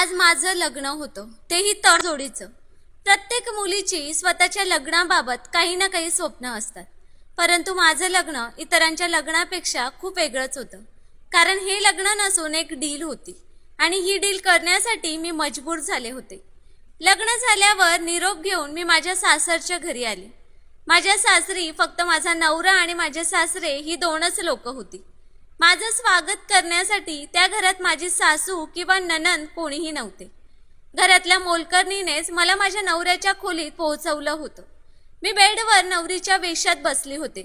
आज माझं लग्न होतं. तेही तडजोडीचं. प्रत्येक मुलीची स्वतःच्या लग्नाबाबत काही ना काही स्वप्न असतात. परंतु माझं लग्न इतरांच्या लग्नापेक्षा खूप वेगळंच होतं. कारण हे लग्न नसून एक डील होती. आणि ही डील करण्यासाठी मी मजबूर झाले होते. लग्न झाल्यावर निरोप घेऊन मी माझ्या सासरच्या घरी आली. माझ्या सासरी फक्त माझा नवरा आणि माझे सासरे ही दोनच लोक होती. माझं स्वागत करण्यासाठी त्या घरात माझी सासू किंवा ननन कोणीही नव्हते. घरातल्या मोलकर्णीनेच मला माझ्या नवऱ्याच्या खोलीत पोहोचवलं होतं. मी बेडवर नवरीच्या वेशात बसली होते.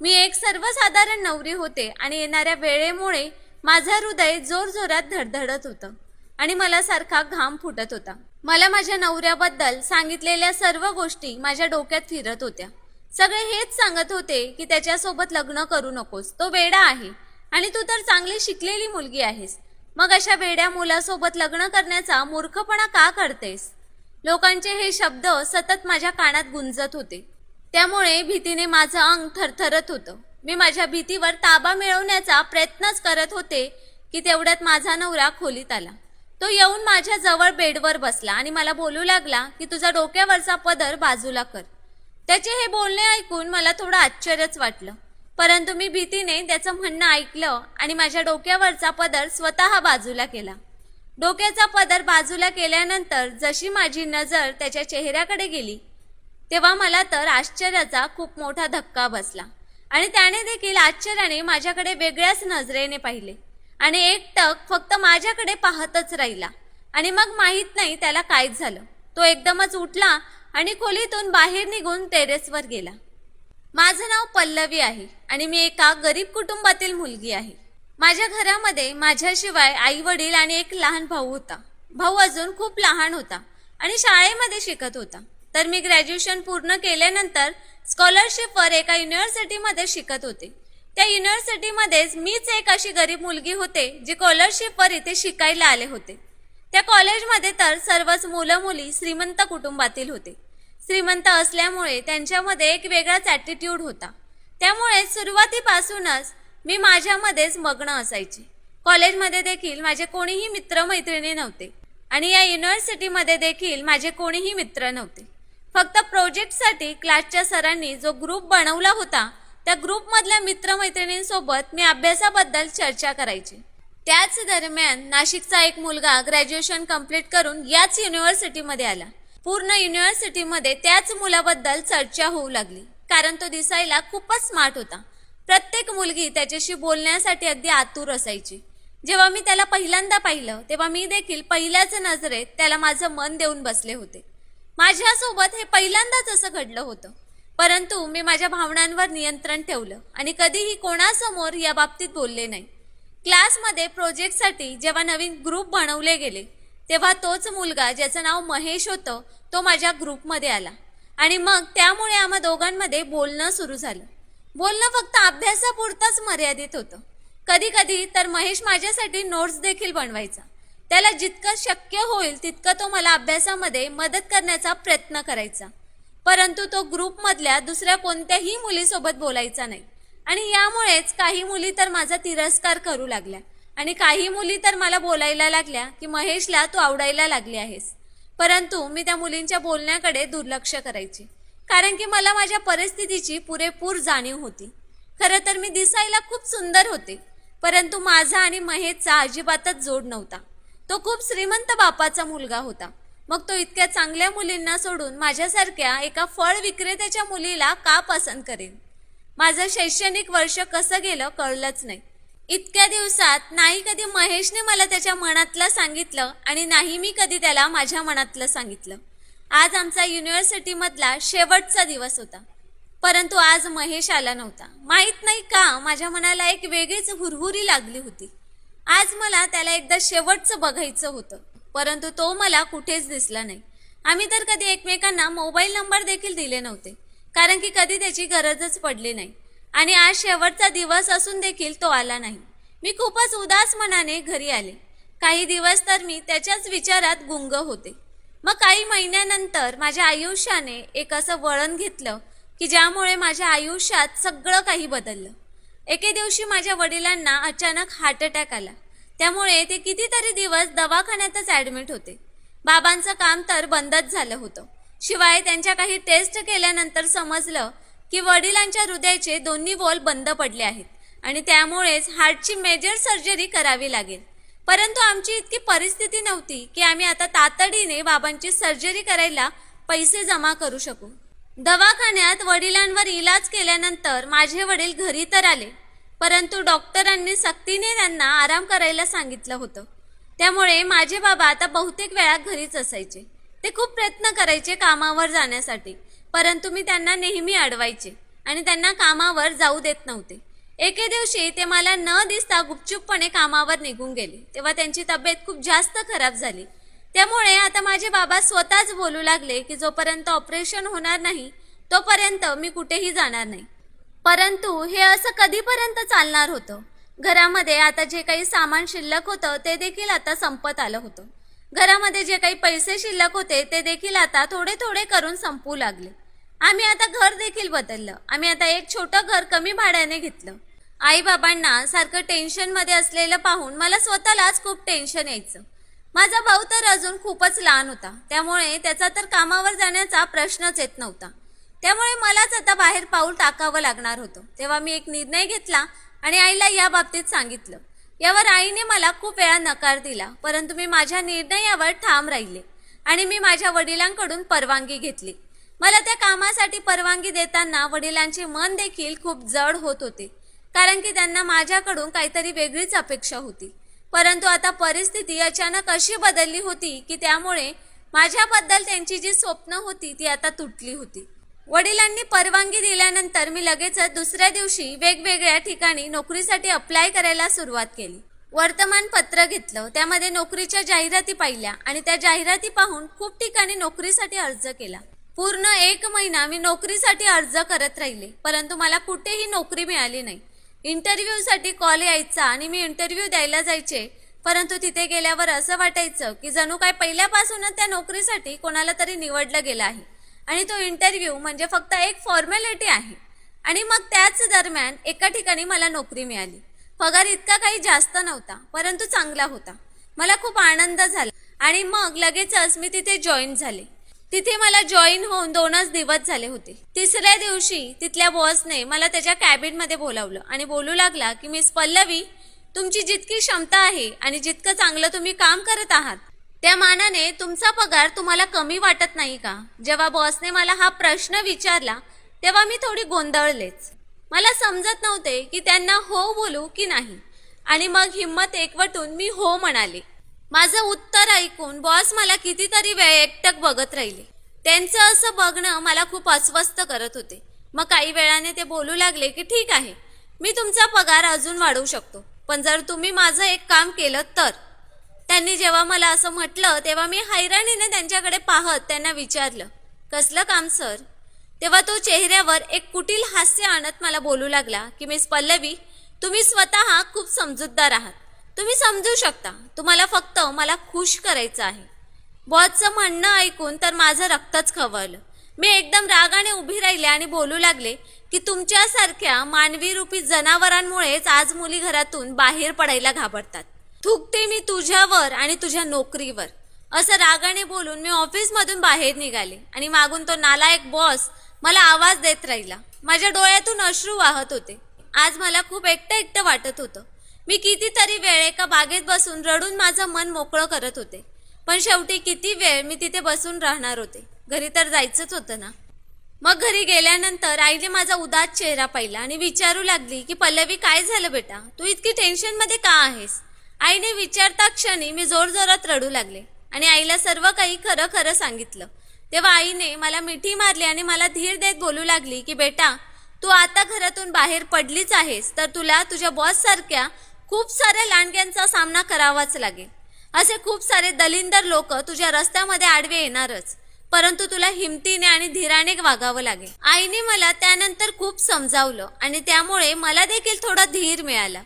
मी एक सर्वसाधारण नवरी होते आणि येणाऱ्या वेळेमुळे माझं हृदय जोरजोरात धडधडत होतं आणि मला सारखा घाम फुटत होता. मला माझ्या नवऱ्याबद्दल सांगितलेल्या सर्व गोष्टी माझ्या डोक्यात फिरत होत्या. सगळे हेच सांगत होते की त्याच्यासोबत लग्न करू नकोस. तो वेडा आहे. आणि तू तर चांगली शिकलेली मुलगी आहेस. मग अशा वेड्या मुलासोबत लग्न करण्याचा मूर्खपणा का करतेस? लोकांचे हे शब्द सतत माझ्या कानात गुंजत होते. त्यामुळे भीतीने माझं अंग थरथरत होतं. मी माझ्या भीतीवर ताबा मिळवण्याचा प्रयत्नच करत होते की तेवढ्यात माझा नवरा खोलीत आला. तो येऊन माझ्या जवळ बेडवर बसला आणि मला बोलू लागला की तुझा डोक्यावरचा पदर बाजूला कर. त्याचे हे बोलणे ऐकून मला थोडं आश्चर्यच वाटलं. परंतु मी भीतीने त्याचं म्हणणं ऐकलं आणि माझ्या डोक्यावरचा पदर स्वतः बाजूला केला. डोक्याचा पदर बाजूला केल्यानंतर जशी माझी नजर त्याच्या चेहऱ्याकडे गेली तेव्हा मला तर आश्चर्याचा खूप मोठा धक्का बसला. आणि त्याने देखील आश्चर्याने माझ्याकडे वेगळ्याच नजरेने पाहिले आणि एकटक फक्त माझ्याकडे पाहतच राहिला. आणि मग माहीत नाही त्याला काय झालं. तो एकदमच उठला आणि खोलीतून बाहेर निघून टेरेसवर गेला. माझं नाव पल्लवी आहे आणि मी एका गरीब कुटुंबातील मुलगी आहे. माझ्या घरामध्ये माझ्याशिवाय आई वडील आणि एक लहान भाऊ होता. भाऊ अजून खूप लहान होता आणि शाळेमध्ये शिकत होता. तर मी ग्रॅज्युएशन पूर्ण केल्यानंतर स्कॉलरशिपवर एका युनिव्हर्सिटीमध्ये शिकत होते. त्या युनिव्हर्सिटीमध्येच मीच एक अशी गरीब मुलगी होते जी स्कॉलरशिपवर इथे शिकायला आले होते. त्या कॉलेजमध्ये तर सर्वच मुलं मुली श्रीमंत कुटुंबातील होते. श्रीमंत असल्यामुळे त्यांच्यामध्ये एक वेगळाच ॲटिट्यूड होता. त्यामुळे सुरुवातीपासूनच मी माझ्यामध्येच मग्न असायचे. कॉलेजमध्ये देखील माझे कोणीही मित्रमैत्रिणी नव्हते आणि या युनिव्हर्सिटीमध्ये देखील माझे कोणीही मित्र नव्हते. फक्त प्रोजेक्टसाठी क्लासच्या सरांनी जो ग्रुप बनवला होता त्या ग्रुपमधल्या मित्रमैत्रिणींसोबत मी अभ्यासाबद्दल चर्चा करायची. त्याच दरम्यान नाशिकचा एक मुलगा ग्रॅज्युएशन कंप्लीट करून याच युनिव्हर्सिटीमध्ये आला. पूर्ण युनिव्हर्सिटीमध्ये त्याच मुलाबद्दल चर्चा होऊ लागली. कारण तो दिसायला खूपच स्मार्ट होता. प्रत्येक मुलगी त्याच्याशी बोलण्यासाठी अगदी आतुर असायची. जेव्हा मी त्याला पहिल्यांदा पाहिलं तेव्हा मी देखील पहिल्याच नजरेत त्याला माझं मन देऊन बसले होते. माझ्यासोबत हे पहिल्यांदाच असं घडलं होतं. परंतु मी माझ्या भावनांवर नियंत्रण ठेवलं आणि कधीही कोणासमोर या बाबतीत बोलले नाही. क्लासमध्ये प्रोजेक्टसाठी जेव्हा नवीन ग्रुप बनवले गेले तेव्हा तोच मुलगा ज्याचं नाव महेश होतं तो माझ्या ग्रुपमध्ये आला. आणि मग त्यामुळे आम्हा दोघांमध्ये बोलणं सुरू झालं. बोलणं फक्त अभ्यासापुरतंच मर्यादित होतं. कधी कधी तर महेश माझ्यासाठी नोट्स देखील बनवायचा. त्याला जितकं शक्य होईल तितकं तो मला अभ्यासामध्ये मदत करण्याचा प्रयत्न करायचा. परंतु तो ग्रुपमधल्या दुसऱ्या कोणत्याही मुलीसोबत बोलायचा नाही. आणि यामुळेच काही मुली तर माझा तिरस्कार करू लागल्या. आणि काही मुली तर मला बोलायला लागल्या की महेशला तू आवडायला लागली आहेस. परंतु मी त्या मुलींच्या बोलण्याकडे दुर्लक्ष करायचे. कारण की मला माझ्या परिस्थितीची पुरेपूर जाणीव होती. खरं तर मी दिसायला खूप सुंदर होते. परंतु माझा आणि महेशचा अजिबातच जोड नव्हता. तो खूप श्रीमंत बापाचा मुलगा होता. मग तो इतक्या चांगल्या मुलींना सोडून माझ्यासारख्या एका फळ विक्रेत्याच्या मुलीला का पसंत करेन? माझं शैक्षणिक वर्ष कसं गेलं कळलंच नाही. इतक्या दिवसात नाही कधी महेशने मला त्याच्या मनातलं सांगितलं आणि नाही मी कधी त्याला माझ्या मनातलं सांगितलं. आज आमचा युनिव्हर्सिटीमधला शेवटचा दिवस होता. परंतु आज महेश आला नव्हता. माहीत नाही का माझ्या मनाला एक वेगळीच हुरहुरी लागली होती. आज मला त्याला एकदा शेवटचं बघायचं होतं परंतु तो मला कुठेच दिसला नाही. आम्ही तर कधी एकमेकांना मोबाईल नंबर देखील दिले नव्हते कारण की कधी त्याची गरजच पडली नाही. आणि आज शेवटचा दिवस असून देखील तो आला नाही. मी खूपच उदास मनाने घरी आले. काही दिवस तर मी त्याच्याच विचारात गुंग होते. मग काही महिन्यानंतर माझ्या आयुष्याने एक असं वळण घेतलं की ज्यामुळे माझ्या आयुष्यात सगळं काही बदललं. एके दिवशी माझ्या वडिलांना अचानक हार्ट अटॅक आला. त्यामुळे ते कितीतरी दिवस दवाखान्यातच ॲडमिट होते. बाबांचं काम तर बंदच झालं होतं. शिवाय त्यांच्या काही टेस्ट केल्यानंतर समजलं की वडिलांच्या हृदयाचे दोन्ही वॉल बंद पडले आहेत आणि त्यामुळेच हार्टची मेजर सर्जरी करावी लागेल. परंतु आमची इतकी परिस्थिती नव्हती की आम्ही आता तातडीने बाबांची सर्जरी करायला पैसे जमा करू शकू. दवाखान्यात वडिलांवर इलाज केल्यानंतर माझे वडील घरी तर आले परंतु डॉक्टरांनी सक्तीने त्यांना आराम करायला सांगितलं होतं. त्यामुळे माझे बाबा आता बहुतेक वेळा घरीच असायचे. ते खूप प्रयत्न करायचे कामावर जाण्यासाठी. परंतु मी त्यांना नेहमी अडवायचे आणि त्यांना कामावर जाऊ देत नव्हते. एके दिवशी ते मला न दिसता गुपचूपपणे कामावर निघून गेले. तेव्हा त्यांची तब्येत खूप जास्त खराब झाली. त्यामुळे आता माझे बाबा स्वतःच बोलू लागले की जोपर्यंत ऑपरेशन होणार नाही तोपर्यंत मी कुठेही जाणार नाही. परंतु हे असं कधीपर्यंत चालणार होतं? घरामध्ये आता जे काही सामान शिल्लक होतं ते देखील आता संपत आलं होतं. घरामध्ये जे काही पैसे शिल्लक होते ते देखील आता थोडे थोडे करून संपू लागले. आम्ही आता घर देखील बदललं. आम्ही आता एक छोटं घर कमी भाड्याने घेतलं. आई बाबांना सारखं टेन्शनमध्ये असलेलं पाहून मला स्वतःलाच खूप टेन्शन यायचं. माझा भाऊ तर अजून खूपच लहान होता. त्यामुळे त्याचा तर कामावर जाण्याचा प्रश्नच येत नव्हता. त्यामुळे मलाच आता बाहेर पाऊल टाकावं लागणार होतं. तेव्हा मी एक निर्णय घेतला आणि आईला या बाबतीत सांगितलं. यावर आईने मला खूप वेळा नकार दिला परंतु मी माझ्या निर्णयावर ठाम राहिले आणि मी माझ्या वडिलांकडून परवानगी घेतली. मला त्या कामासाठी परवानगी देताना वडिलांचे मन देखील खूप जड होत होते कारण की त्यांना माझ्याकडून काहीतरी वेगळीच अपेक्षा होती. परंतु आता परिस्थिती अचानक अशी बदलली होती की त्यामुळे माझ्याबद्दल त्यांची जी स्वप्न होती ती आता तुटली होती. वडिलांनी परवानगी दिल्यानंतर मी लगेचच दुसऱ्या दिवशी वेगवेगळ्या ठिकाणी नोकरीसाठी अप्लाय करायला सुरुवात केली. वर्तमानपत्र घेतलं. त्यामध्ये नोकरीच्या जाहिराती पाहिल्या आणि त्या जाहिराती पाहून खूप ठिकाणी नोकरीसाठी अर्ज केला. पूर्ण एक महिना मी नोकरीसाठी अर्ज करत राहिले परंतु मला कुठेही नोकरी मिळाली नाही. इंटरव्ह्यूसाठी कॉल यायचा आणि मी इंटरव्ह्यू द्यायला जायचे परंतु तिथे गेल्यावर असं वाटायचं की जणू काय पहिल्यापासूनच त्या नोकरीसाठी कोणाला तरी निवडलं गेलं आहे. आणि तो इंटरव्ह्यू म्हणजे फक्त एक फॉर्मॅलिटी आहे. आणि मग त्याच दरम्यान एका ठिकाणी मला नोकरी मिळाली. पगार इतका काही जास्त नव्हता परंतु चांगला होता. मला खूप आनंद झाला. आणि मग लगेचच मी तिथे जॉईन झाले. तिथे मला जॉईन होऊन दोनच दिवस झाले होते. तिसऱ्या दिवशी तिथल्या बॉसने मला त्याच्या कॅबिनमध्ये बोलावलं आणि बोलू लागला की मिस पल्लवी तुमची जितकी क्षमता आहे आणि जितकं चांगलं तुम्ही काम करत आहात त्या मानाने तुमचा पगार तुम्हाला कमी वाटत नाही का? जेव्हा बॉसने मला हा प्रश्न विचारला तेव्हा मी थोडी गोंधळलेच. मला समजत नव्हते की त्यांना हो बोलू की नाही. आणि मग हिंमत एकवटून मी हो म्हणाले. माझं उत्तर ऐकून बॉस मला कितीतरी वेळ एकटक बघत राहिले. त्यांचं असं बघणं मला खूप अस्वस्थ करत होते. मग काही वेळाने ते बोलू लागले की ठीक आहे मी तुमचा पगार अजून वाढवू शकतो. पण जर तुम्ही माझं एक काम केलं तर? त्यांनी जेव्हा मला असं म्हटलं तेव्हा मी हैराणीने त्यांच्याकडे पाहत त्यांना विचारलं कसलं काम सर? तेव्हा तो चेहऱ्यावर एक कुटील हास्य आणत मला बोलू लागला की मिस पल्लवी तुम्ही स्वतः खूप समजूतदार आहात. तुम्ही समजू शकता तुम्हाला फक्त मला खुश करायचं आहे. बॉसचं म्हणणं ऐकून तर माझं रक्तच खवळलं. मी एकदम रागाने उभी राहिले आणि बोलू लागले की तुमच्यासारख्या मानवी रूपी जनावरांमुळेच आज मुली घरातून बाहेर पडायला घाबरतात. थुकते मी तुझ्यावर आणि तुझ्या नोकरीवर. असं रागाने बोलून मी ऑफिसमधून बाहेर निघाले आणि मागून तो नालायक बॉस मला आवाज देत राहिला. माझ्या डोळ्यातून अश्रू वाहत होते. आज मला खूप एकटं एकटं वाटत होतं. मी कितीतरी वेळ एका बागेत बसून रडून माझं मन मोकळं करत होते. पण शेवटी किती वेळ मी तिथे बसून राहणार होते. घरी तर जायचंच होतं ना. मग घरी गेल्यानंतर आईने माझा उदास चेहरा पाहिला आणि विचारू लागली की पल्लवी काय झालं बेटा? तू इतकी टेन्शनमध्ये का आहेस? आईने विचारता क्षणी मी जोरजोरात रडू लागले आणि आईला सर्व काही खरं खरं सांगितलं. तेव्हा आईने मला मिठी मारली आणि मला धीर देत बोलू लागली की बेटा तू आता घरातून बाहेर पडलीच आहेस तर तुला तुझ्या बॉससारख्या खूप साऱ्या लांडग्यांचा सामना करावाच लागेल. असे खूप सारे दलिंदर लोक तुझ्या रस्त्यामध्ये आडवे येणारच परंतु तुला हिमतीने आणि धीराने वागावं लागेल. आईने मला त्यानंतर खूप समजावलं आणि त्यामुळे मला देखील थोडा धीर मिळाला.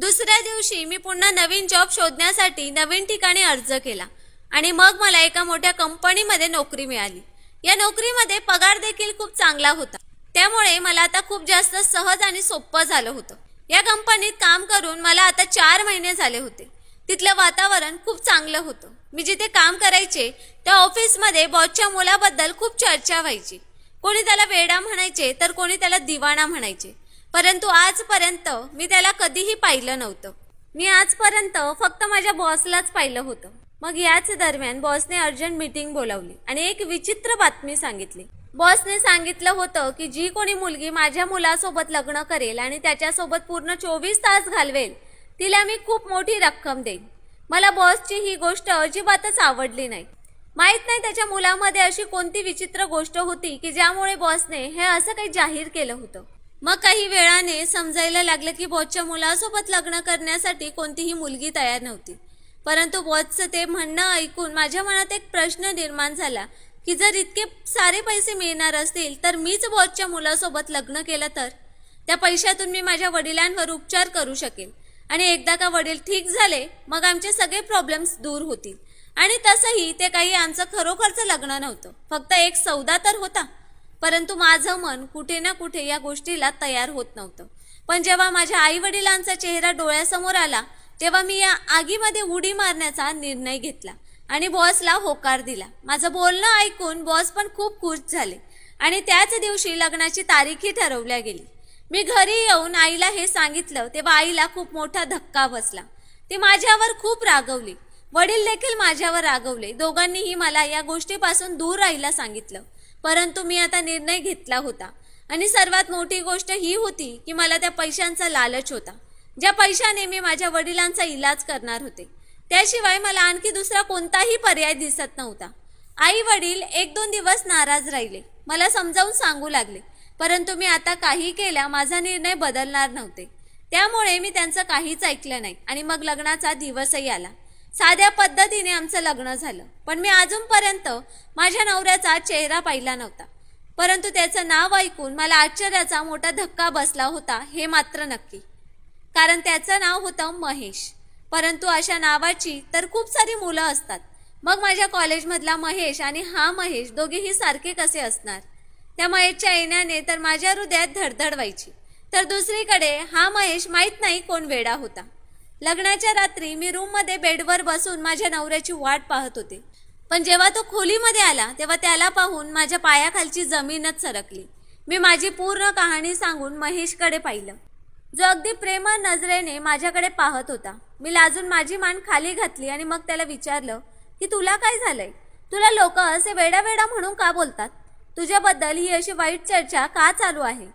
दुसऱ्या दिवशी मी पुन्हा नवीन जॉब शोधण्यासाठी नवीन ठिकाणी अर्ज केला. आणि मग मला एका मोठ्या कंपनीमध्ये नोकरी मिळाली. या नोकरीमध्ये पगार देखील खूप चांगला होता. त्यामुळे मला आता खूप जास्त सहज आणि सोपं झालं होतं. या कंपनीत काम करून मला आता चार महिने झाले होते. तिथलं वातावरण खूप चांगलं होतं. मी जिथे काम करायचे त्या ऑफिसमध्ये बॉसच्या मुलाबद्दल खूप चर्चा व्हायची. कोणी त्याला वेडा म्हणायचे तर कोणी त्याला दिवाणा म्हणायचे. परंतु आजपर्यंत मी त्याला कधीही पाहिलं नव्हतं. मी आजपर्यंत फक्त माझ्या बॉसलाच पाहिलं होतं. मग याच दरम्यान बॉसने अर्जंट मीटिंग बोलावली आणि एक विचित्र बातमी सांगितली. बॉसने सांगितलं होतं की जी कोणी मुलगी माझ्या मुलासोबत लग्न करेल आणि त्याच्यासोबत पूर्ण चोवीस तास घालवेल तिला मी खूप मोठी रक्कम देईन. मला बॉसची ही गोष्ट अजिबातच आवडली नाही. माहीत नाही त्याच्या मुलामध्ये अशी कोणती विचित्र गोष्ट होती की ज्यामुळे बॉसने हे असं काही जाहीर केलं होतं. मग काही वेळाने समजायला लागलं की बॉसच्या मुलासोबत लग्न करण्यासाठी कोणतीही मुलगी तयार नव्हती. परंतु बॉसचं ते म्हणणं ऐकून माझ्या मनात एक प्रश्न निर्माण झाला की जर इतके सारे पैसे मिळणार असतील तर मीच बॉसच्या मुलासोबत लग्न केलं तर? त्या पैशातून मी माझ्या वडिलांवर उपचार करू शकेल आणि एकदा का वडील ठीक झाले मग आमचे सगळे प्रॉब्लेम्स दूर होतील. आणि तसंही ते काही आमचं खरोखरचं लग्न नव्हतं. फक्त एक सौदा तर होता. परंतु माझं मन कुठे ना कुठे या गोष्टीला तयार होत नव्हतं. पण जेव्हा माझ्या आई वडिलांचा चेहरा डोळ्यासमोर आला तेव्हा मी या आगीमध्ये उडी मारण्याचा निर्णय घेतला आणि बॉसला होकार दिला. माझं बोलणं ऐकून बॉस पण खूप खुश झाले आणि त्याच दिवशी लग्नाची तारीखही ठरवल्या गेली. मी घरी येऊन आईला हे सांगितलं तेव्हा आईला खूप मोठा धक्का बसला. ती माझ्यावर खूप रागवली. वडील देखील माझ्यावर रागवले. दोघांनीही मला या गोष्टीपासून दूर राहायला सांगितलं. परंतु मी आता निर्णय घेतला होता. आणि सर्वात मोठी गोष्ट ही होती की मला त्या पैशांचा लालच होता. ज्या पैशाने मी माझ्या वडिलांचा इलाज करणार होते. त्याशिवाय मला आणखी दुसरा कोणताही पर्याय दिसत नव्हता. आई वडील एक दोन दिवस नाराज राहिले. मला समजावून सांगू लागले परंतु मी आता काही केल्या माझा निर्णय बदलणार नव्हते. त्यामुळे मी त्यांचं काहीच ऐकलं नाही. आणि मग लग्नाचा दिवसही आला. साध्या पद्धतीने आमचं लग्न झालं. पण मी अजूनपर्यंत माझ्या नवऱ्याचा चेहरा पाहिला नव्हता. परंतु त्याचं नाव ऐकून मला आश्चर्याचा मोठा धक्का बसला होता हे मात्र नक्की. कारण त्याचं नाव होतं महेश. परंतु अशा नावाची तर खूप सारी मुलं असतात. मग माझ्या कॉलेजमधला महेश आणि हा महेश दोघेही सारखे कसे असणार? त्या महेशच्या येण्याने तर माझ्या हृदयात धडधड व्हायची. तर दुसरीकडे हा महेश माहीत नाही कोण वेडा होता. लग्नाच्या रात्री मी रूममध्ये बेडवर बसून माझ्या नवऱ्याची वाट पाहत होते. पण जेव्हा तो खोलीमध्ये आला तेव्हा त्याला पाहून माझ्या पायाखालची जमीनच सरकली. मी माझी पूर्ण कहाणी सांगून महेशकडे पाहिलं. जो अगदी प्रेम नजरेने माझ्याकडे पाहत होता. मी लाजून माझी मान खाली घातली आणि मग त्याला विचारलं की तुला काय झालंय? तुला लोक असे वेडा वेडा म्हणून का बोलतात? तुझ्याबद्दल ही अशी वाईट चर्चा का चालू आहे?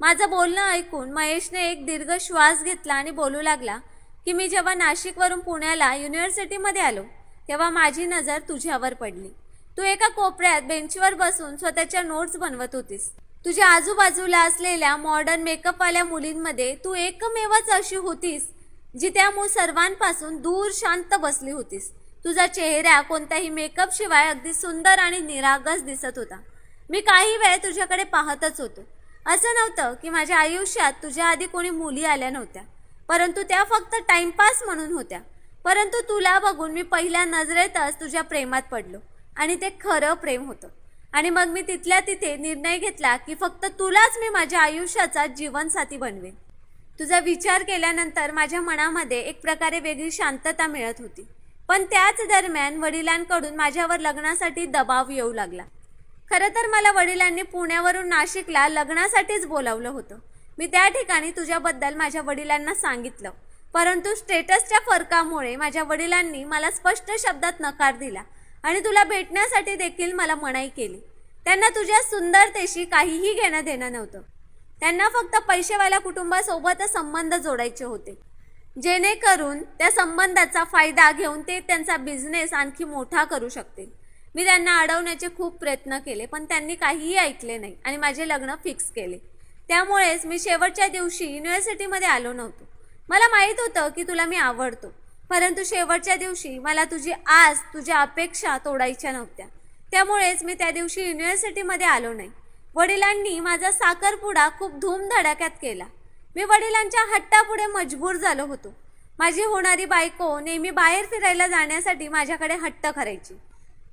माझं बोलणं ऐकून महेशने एक दीर्घ श्वास घेतला आणि बोलू लागला की मी जेव्हा नाशिकवरून पुण्याला युनिव्हर्सिटीमध्ये आलो तेव्हा माझी नजर तुझ्यावर पडली. तू एका कोपऱ्यात बेंचवर बसून स्वतःच्या नोट्स बनवत होतीस. तुझ्या आजूबाजूला असलेल्या मॉडर्न मेकअपवाल्या मुलींमध्ये तू एकमेवच अशी होतीस जी त्या मूळ सर्वांपासून दूर शांत बसली होतीस. तुझा चेहरा कोणत्याही मेकअप शिवाय अगदी सुंदर आणि निरागस दिसत होता. मी काही वेळ तुझ्याकडे पाहतच होतो. असं नव्हतं की माझ्या आयुष्यात तुझ्या आधी कोणी मुली आल्या नव्हत्या. परंतु त्या फक्त टाइमपास म्हणून होत्या. परंतु तुला बघून मी पहिल्या नजरेतच तुझ्या प्रेमात पडलो आणि ते खरं प्रेम होतं. आणि मग मी तिथल्या तिथे निर्णय घेतला की फक्त तुलाच मी माझ्या आयुष्याचा जीवनसाथी बनवेन. तुझा विचार केल्यानंतर माझ्या मनामध्ये एक प्रकारे वेगळी शांतता मिळत होती. पण त्याच दरम्यान वडिलांकडून माझ्यावर लग्नासाठी दबाव येऊ लागला. खरं तर मला वडिलांनी पुण्यावरून नाशिकला लग्नासाठीच बोलावलं होतं. मी त्या ठिकाणी तुझ्याबद्दल माझ्या वडिलांना सांगितलं. परंतु स्टेटसच्या फरकामुळे माझ्या वडिलांनी मला स्पष्ट शब्दात नकार दिला आणि तुला भेटण्यासाठी देखील मला मनाई केली. त्यांना तुझ्या सुंदरतेशी काहीही घेणं देणं नव्हतं. त्यांना फक्त पैसेवाल्या कुटुंबासोबतच संबंध जोडायचे होते. जेणेकरून त्या संबंधाचा फायदा घेऊन ते त्यांचा बिझनेस आणखी मोठा करू शकतील. मी त्यांना अडवण्याचे खूप प्रयत्न केले पण त्यांनी काहीही ऐकले नाही आणि माझे लग्न फिक्स केले. त्यामुळेच मी शेवटच्या दिवशी युनिव्हर्सिटीमध्ये आलो नव्हतो. मला माहीत होतं की तुला मी आवडतो परंतु शेवटच्या दिवशी मला तुझी आज तुझ्या अपेक्षा तोडायच्या नव्हत्या. त्यामुळेच मी त्या दिवशी युनिव्हर्सिटीमध्ये आलो नाही. वडिलांनी माझा साखरपुडा खूप धूमधडाक्यात केला. मी वडिलांच्या हट्टापुढे मजबूर झालो होतो. माझी होणारी बायको नेहमी बाहेर फिरायला जाण्यासाठी माझ्याकडे हट्ट करायची.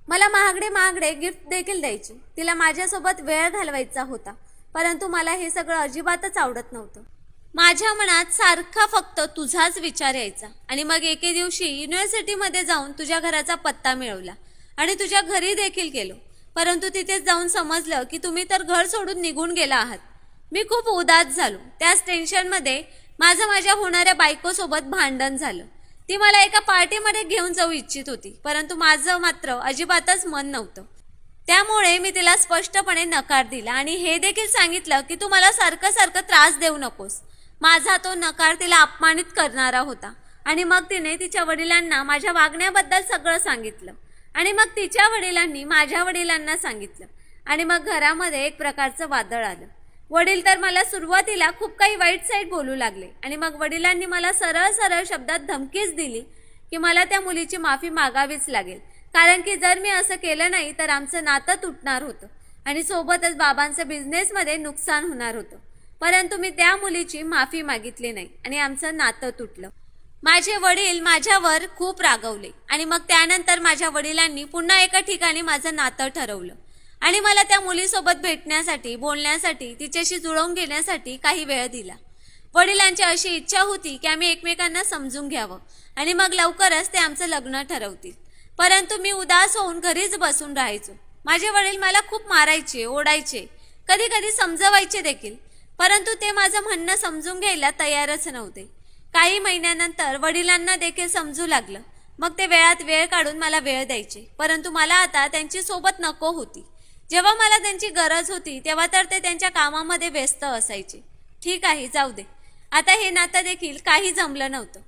मला महागडे महागडे गिफ्ट देखील द्यायची. तिला माझ्यासोबत वेळ घालवायचा होता. परंतु मला हे सगळं अजिबातच आवडत नव्हतं. माझ्या मनात सारखा फक्त तुझाच विचार यायचा. आणि मग एके दिवशी युनिव्हर्सिटीमध्ये जाऊन तुझ्या घराचा पत्ता मिळवला. आणि तुझ्या घरी देखील गेलो. परंतु तिथेच जाऊन समजलं की तुम्ही तर घर सोडून निघून गेला आहात. मी खूप उदास झालो. त्याच टेन्शनमध्ये माझं माझ्या होणाऱ्या बायकोसोबत भांडण झालं. ती मला एका पार्टीमध्ये घेऊन जाऊ इच्छित होती. परंतु माझं मात्र अजिबातच मन नव्हतं. त्यामुळे मी तिला स्पष्टपणे नकार दिला. आणि हे देखील सांगितलं की तू मला सारखं सारखं त्रास देऊ नकोस. माझा तो नकार तिला अपमानित करणारा होता. आणि मग तिने तिच्या वडिलांना माझ्या वागण्याबद्दल सगळं सांगितलं. आणि मग तिच्या वडिलांनी माझ्या वडिलांना सांगितलं. आणि मग घरामध्ये एक प्रकारचं वादळ आलं. वडील तर मला सुरुवातीला खूप काही वाईट साईड बोलू लागले. आणि मग वडिलांनी मला सरळ सरळ शब्दात धमकीच दिली की मला त्या मुलीची माफी मागावीच लागेल. कारण की जर मी असं केलं नाही तर आमचं नातं तुटणार होतं आणि सोबतच बाबांचं बिझनेसमध्ये नुकसान होणार होतं. परंतु मी त्या मुलीची माफी मागितली नाही आणि आमचं नातं तुटलं. माझे वडील माझ्यावर खूप रागवले आणि मग त्यानंतर माझ्या वडिलांनी पुन्हा एका ठिकाणी माझं नातं ठरवलं. आणि मला त्या मुलीसोबत भेटण्यासाठी बोलण्यासाठी तिच्याशी जुळवून घेण्यासाठी काही वेळ दिला. वडिलांची अशी इच्छा होती की आम्ही एकमेकांना समजून घ्यावं आणि मग लवकरच ते आमचं लग्न ठरवतील. परंतु मी उदास होऊन घरीच बसून राहायचो. माझे वडील मला खूप मारायचे ओढायचे. कधी कधी समजवायचे देखील. परंतु ते माझं म्हणणं समजून घ्यायला तयारच नव्हते. काही महिन्यानंतर वडिलांना देखील समजू लागलं. मग ते वेळात वेळ काढून मला वेळ द्यायचे. परंतु मला आता त्यांची सोबत नको होती. जेव्हा मला त्यांची गरज होती तेव्हा तर ते त्यांच्या कामामध्ये व्यस्त असायचे. ठीक आहे जाऊ दे. आता हे नातं देखील काही जमलं नव्हतं.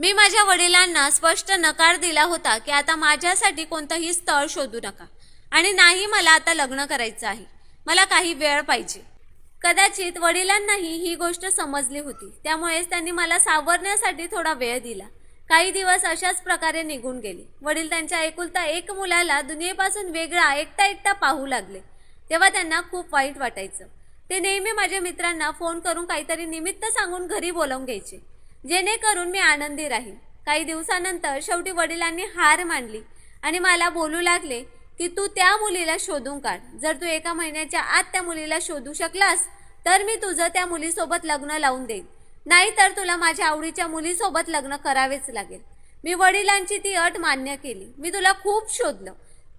मी माझ्या वडिलांना स्पष्ट नकार दिला होता की आता माझ्यासाठी कोणतंही स्थळ शोधू नका. आणि नाही मला आता लग्न करायचं आहे. मला काही वेळ पाहिजे. कदाचित वडिलांनाही ही गोष्ट समजली होती. त्यामुळेच त्यांनी मला सावरण्यासाठी थोडा वेळ दिला. काही दिवस अशाच प्रकारे निघून गेले. वडील त्यांच्या एकुलता एक मुलाला दुनियेपासून वेगळा एकटा एकटा पाहू लागले. तेव्हा त्यांना खूप वाईट वाटायचं. ते नेहमी माझ्या मित्रांना फोन करून काहीतरी निमित्त सांगून घरी बोलावून घ्यायचे. जेणेकरून मी आनंदी राहील. काही दिवसानंतर शेवटी वडिलांनी हार मांडली आणि मला बोलू लागले की तू त्या मुलीला शोधून काढ. जर तू एका महिन्याच्या आत त्या मुलीला शोधू शकलास तर मी तुझं त्या मुलीसोबत लग्न लावून देईन. नाहीतर तुला माझ्या आवडीच्या मुलीसोबत लग्न करावेच लागेल. मी वडिलांची ती अट मान्य केली. मी तुला खूप शोधलं.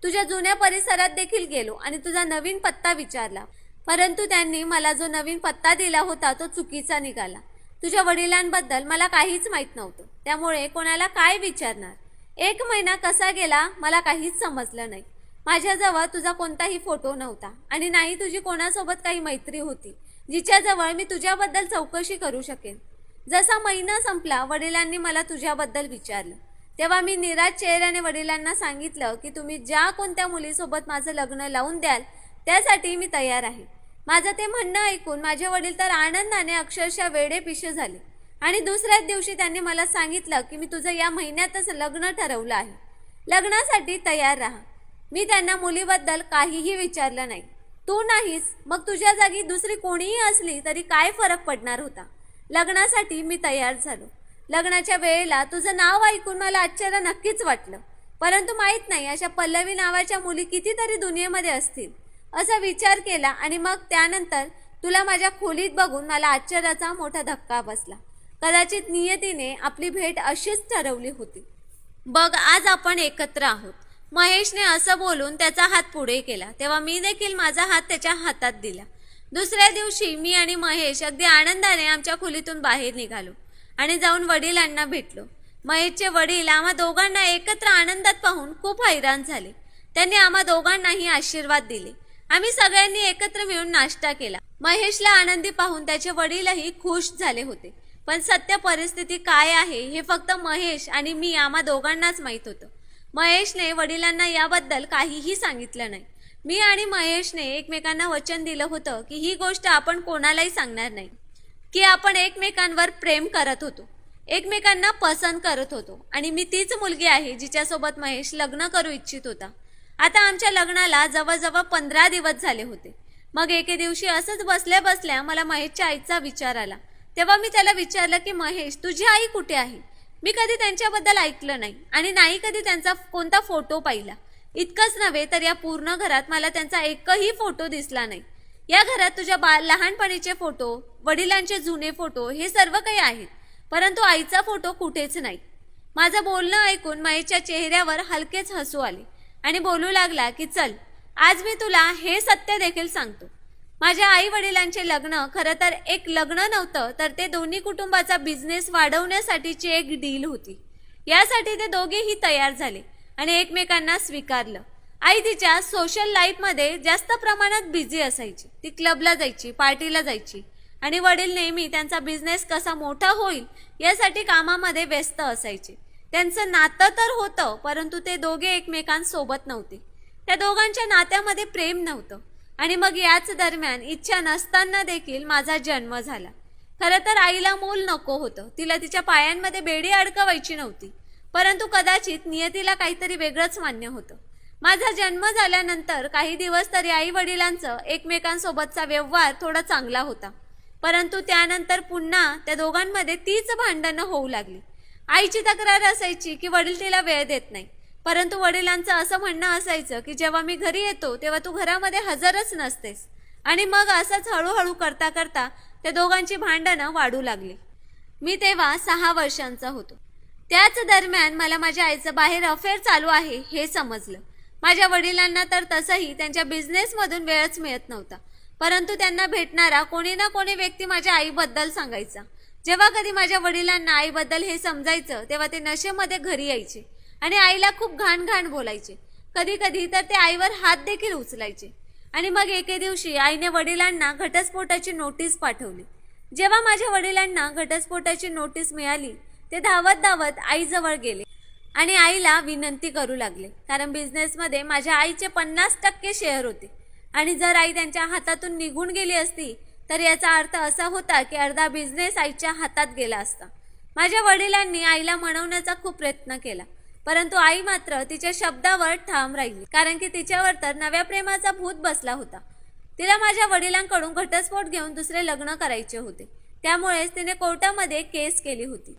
तुझ्या जुन्या परिसरात देखील गेलो आणि तुझा नवीन पत्ता विचारला. परंतु त्यांनी मला जो नवीन पत्ता दिला होता तो चुकीचा निघाला. तुझ्या वडिलांबद्दल मला काहीच माहीत नव्हतं. त्यामुळे कोणाला काय विचारणार? एक महिना कसा गेला मला काहीच समजलं नाही. माझ्याजवळ तुझा कोणताही फोटो नव्हता आणि नाही तुझी कोणासोबत काही मैत्री होती जिच्याजवळ मी तुझ्याबद्दल चौकशी करू शकेन. जसा महिना संपला वडिलांनी मला तुझ्याबद्दल विचारलं. तेव्हा मी निराश चेहऱ्याने वडिलांना सांगितलं की तुम्ही ज्या कोणत्या मुलीसोबत माझं लग्न लावून द्याल त्यासाठी मी तयार आहे. माझं ते म्हणणं ऐकून माझे वडील तर आनंदाने अक्षरशः वेडेपिशे झाले. आणि दुसऱ्याच दिवशी त्यांनी मला सांगितलं की मी तुझं या महिन्यातच लग्न ठरवलं आहे. लग्नासाठी तयार राहा. मी त्यांना मुलीबद्दल काहीही विचारलं नाही. तू नाहीस मग तुझ्या जागी दुसरी कोणीही असली तरी काय फरक पडणार होता? लग्नासाठी मी तयार झालो. लग्नाच्या वेळेला तुझं नाव ऐकून मला आश्चर्य नक्कीच वाटलं. परंतु माहीत नाही अशा पल्लवी नावाच्या मुली कितीतरी दुनियेमध्ये असतील. असा विचार केला आणि मग त्यानंतर तुला माझ्या खोलीत बघून मला आश्चर्याचा मोठा धक्का बसला. कदाचित नियतीने आपली भेट अशीच ठरवली होती. बघ आज आपण एकत्र आहोत. महेशने असं बोलून त्याचा हात पुढे केला. तेव्हा मी देखील माझा हात त्याच्या हातात दिला. दुसऱ्या दिवशी मी आणि महेश अगदी आनंदाने आमच्या खोलीतून बाहेर निघालो आणि जाऊन वडिलांना भेटलो. महेशचे वडील आम्हा दोघांना एकत्र आनंदात पाहून खूप हैराण झाले. त्यांनी आम्हा दोघांनाही आशीर्वाद दिले. आम्ही सगळ्यांनी एकत्र मिळून नाश्ता केला. महेशला आनंदी पाहून त्याचे वडीलही खुश झाले होते. पण सत्य परिस्थिती काय आहे हे फक्त महेश आणि मी आम्हा दोघांनाच माहीत होतं. महेशने वडिलांना याबद्दल काहीही सांगितलं नाही. मी आणि महेशने एकमेकांना वचन दिलं होतं की ही गोष्ट आपण कोणालाही सांगणार नाही. की आपण एकमेकांवर प्रेम करत होतो. एकमेकांना पसंत करत होतो. आणि मी तीच मुलगी आहे जिच्यासोबत महेश लग्न करू इच्छित होता. आता आमच्या लग्नाला जवळजवळ पंधरा दिवस झाले होते. मग एके दिवशी असंच बसल्या बसल्या मला महेशच्या आईचा विचार आला. तेव्हा मी त्याला विचारलं की महेश तुझी आई कुठे आहे? मी कधी त्यांच्याबद्दल ऐकलं नाही आणि नाही कधी त्यांचा कोणता फोटो पाहिला. इतकंच नव्हे तर या पूर्ण घरात मला त्यांचा एकही फोटो दिसला नाही. या घरात तुझ्या बा लहानपणीचे फोटो वडिलांचे जुने फोटो हे सर्व काही आहेत परंतु आईचा फोटो कुठेच नाही. माझं बोलणं ऐकून महेशच्या चेहऱ्यावर हलकेच हसू आले. आणि बोलू लागला की चल आज मी तुला हे सत्य देखील सांगतो. माझ्या आई वडिलांचे लग्न खरं तर एक लग्न नव्हतं तर ते दोन्ही कुटुंबाचा बिझनेस वाढवण्यासाठीची एक डील होती. यासाठी ते दोघेही तयार झाले आणि एकमेकांना स्वीकारलं. आई तिच्या सोशल लाईफमध्ये जास्त प्रमाणात बिझी असायची. ती क्लबला जायची पार्टीला जायची. आणि वडील नेहमी त्यांचा बिझनेस कसा मोठा होईल यासाठी कामामध्ये व्यस्त असायचे. त्यांचं नातं तर होतं परंतु ते दोघे एकमेकांसोबत नव्हते. त्या दोघांच्या नात्यामध्ये प्रेम नव्हतं. आणि मग याच दरम्यान इच्छा नसताना देखील माझा जन्म झाला. खरं तर आईला मूल नको होतं. तिला तिच्या पायांमध्ये बेडी अडकवायची नव्हती. परंतु कदाचित नियतीला काहीतरी वेगळंच मान्य होतं. माझा जन्म झाल्यानंतर काही दिवस तरी आई वडिलांचं एकमेकांसोबतचा व्यवहार थोडा चांगला होता. परंतु त्यानंतर पुन्हा त्या दोघांमध्ये तीच भांडणं होऊ लागली. आईची तक्रार असायची की वडील तिला वेळ देत नाही. परंतु वडिलांचं असं म्हणणं असायचं की जेव्हा मी घरी येतो तेव्हा तू घरामध्ये हजरच नसतेस. आणि मग असंच हळूहळू करता करता त्या दोघांची भांडणं वाढू लागली. मी तेव्हा सहा वर्षांचा होतो. त्याच दरम्यान मला माझ्या आईचं बाहेर अफेअर चालू आहे हे समजलं. माझ्या वडिलांना तर तसंही त्यांच्या बिझनेसमधून वेळच मिळत नव्हता. परंतु त्यांना भेटणारा कोणी ना कोणी व्यक्ती माझ्या आईबद्दल सांगायचा. जेव्हा कधी माझ्या वडिलांना आईबद्दल हे समजायचं तेव्हा ते नशेमध्ये घरी यायचे आणि आईला खूप घाण घाण बोलायचे. कधी कधी तर ते आईवर हात देखील उचलायचे. आणि मग एके दिवशी आईने वडिलांना घटस्फोटाची नोटीस पाठवली. जेव्हा माझ्या वडिलांना घटस्फोटाची नोटीस मिळाली ते धावत धावत आईजवळ गेले आणि आईला विनंती करू लागले. कारण बिझनेसमध्ये माझ्या आईचे पन्नास टक्के शेअर होते. आणि जर आई त्यांच्या हातातून निघून गेली असती तर याचा अर्थ असा होता की अर्धा बिझनेस आईच्या हातात गेला असता. माझ्या वडिलांनी आईला म्हणवण्याचा खूप प्रयत्न केला परंतु आई मात्र तिच्या शब्दावर ठाम राहिली कारण की तिच्यावर तर नव्या प्रेमाचा भूत बसला होता. तिला माझ्या वडिलांकडून घटस्फोट घेऊन दुसरे लग्न करायचे होते. त्यामुळेच तिने कोर्टामध्ये केस केली होती.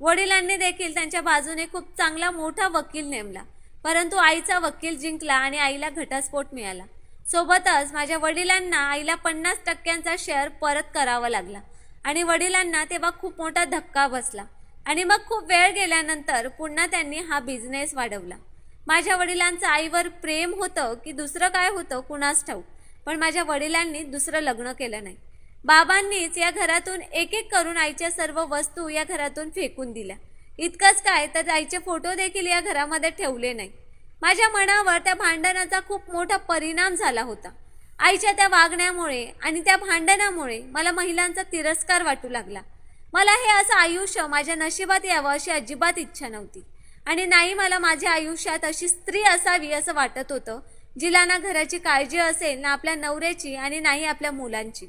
वडिलांनी देखील त्यांच्या बाजूने खूप चांगला मोठा वकील नेमला परंतु आईचा वकील जिंकला आणि आईला घटस्फोट मिळाला. सोबतच माझ्या वडिलांना आईला पन्नास टक्क्यांचा शेअर परत करावा लागला. आणि वडिलांना तेव्हा खूप मोठा धक्का बसला. आणि मग खूप वेळ गेल्यानंतर पुन्हा त्यांनी हा बिझनेस वाढवला. माझ्या वडिलांचं आईवर प्रेम होतं की दुसरं काय होतं कुणास ठाऊक. पण माझ्या वडिलांनी दुसरं लग्न केलं नाही. बाबांनीच या घरातून एक एक करून आईच्या सर्व वस्तू या घरातून फेकून दिल्या. इतकंच काय तर आईचे फोटो देखील या घरामध्ये ठेवले नाही. माझ्या मनावर त्या भांडणाचा खूप मोठा परिणाम झाला होता. आईच्या त्या वागण्यामुळे आणि त्या भांडणामुळे मला महिलांचा तिरस्कार वाटू लागला. मला हे असं आयुष्य माझ्या नशिबात यावं अशी अजिबात इच्छा नव्हती. आणि नाही मला माझ्या आयुष्यात अशी स्त्री असावी असं वाटत होतं जिला ना घराची काळजी असेल ना आपल्या नवऱ्याची आणि नाही आपल्या मुलांची.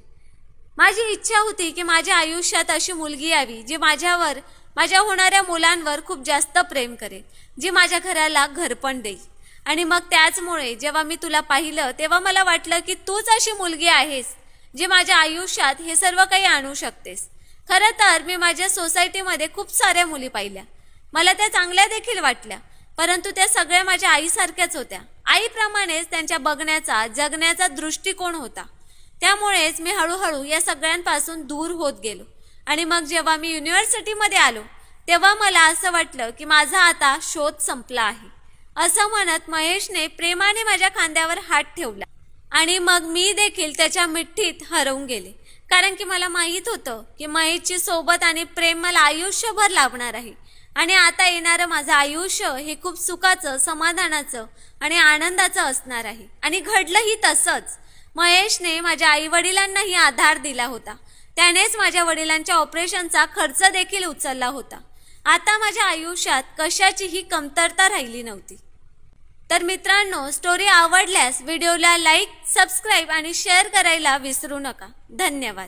माझी इच्छा होती की माझ्या आयुष्यात अशी मुलगी यावी जी माझ्यावर माझ्या होणाऱ्या मुलांवर खूप जास्त प्रेम करेल जी माझ्या घराला घरपण देईल. आणि मग त्याचमुळे जेव्हा मी तुला पाहिलं तेव्हा मला वाटलं की तूच अशी मुलगी आहेस जी माझ्या आयुष्यात हे सर्व काही आणू शकतेस. खरं तर मी माझ्या सोसायटीमध्ये खूप साऱ्या मुली पाहिल्या. मला त्या चांगल्या देखील वाटल्या परंतु त्या सगळ्या माझ्या आईसारख्याच होत्या. आईप्रमाणेच त्यांच्या बघण्याचा जगण्याचा दृष्टिकोन होता. त्यामुळेच मी हळूहळू या सगळ्यांपासून दूर होत गेलो. आणि मग जेव्हा मी युनिव्हर्सिटीमध्ये आलो तेव्हा मला असं वाटलं की माझा आता शोध संपला आहे. असं म्हणत महेशने प्रेमाने माझ्या खांद्यावर हात ठेवला आणि मग मी देखील त्याच्या मिठ्ठीत हरवून गेले. कारण की मला माहीत होतं की महेशची सोबत आणि प्रेम मला आयुष्यभर लाभणार आहे. आणि आता येणारं माझं आयुष्य हे खूप सुखाचं समाधानाचं आणि आनंदाचं असणार आहे. आणि घडलंही तसंच. महेशने माझ्या आई वडिलांनाही आधार दिला होता. त्यानेच माझ्या वडिलांच्या ऑपरेशनचा खर्च देखील उचलला होता. आता माझ्या आयुष्यात कशाचीही कमतरता राहिली नव्हती. तर मित्रांनो स्टोरी आवडल्यास व्हिडिओला लाईक सबस्क्राईब आणि शेअर करायला विसरू नका. धन्यवाद.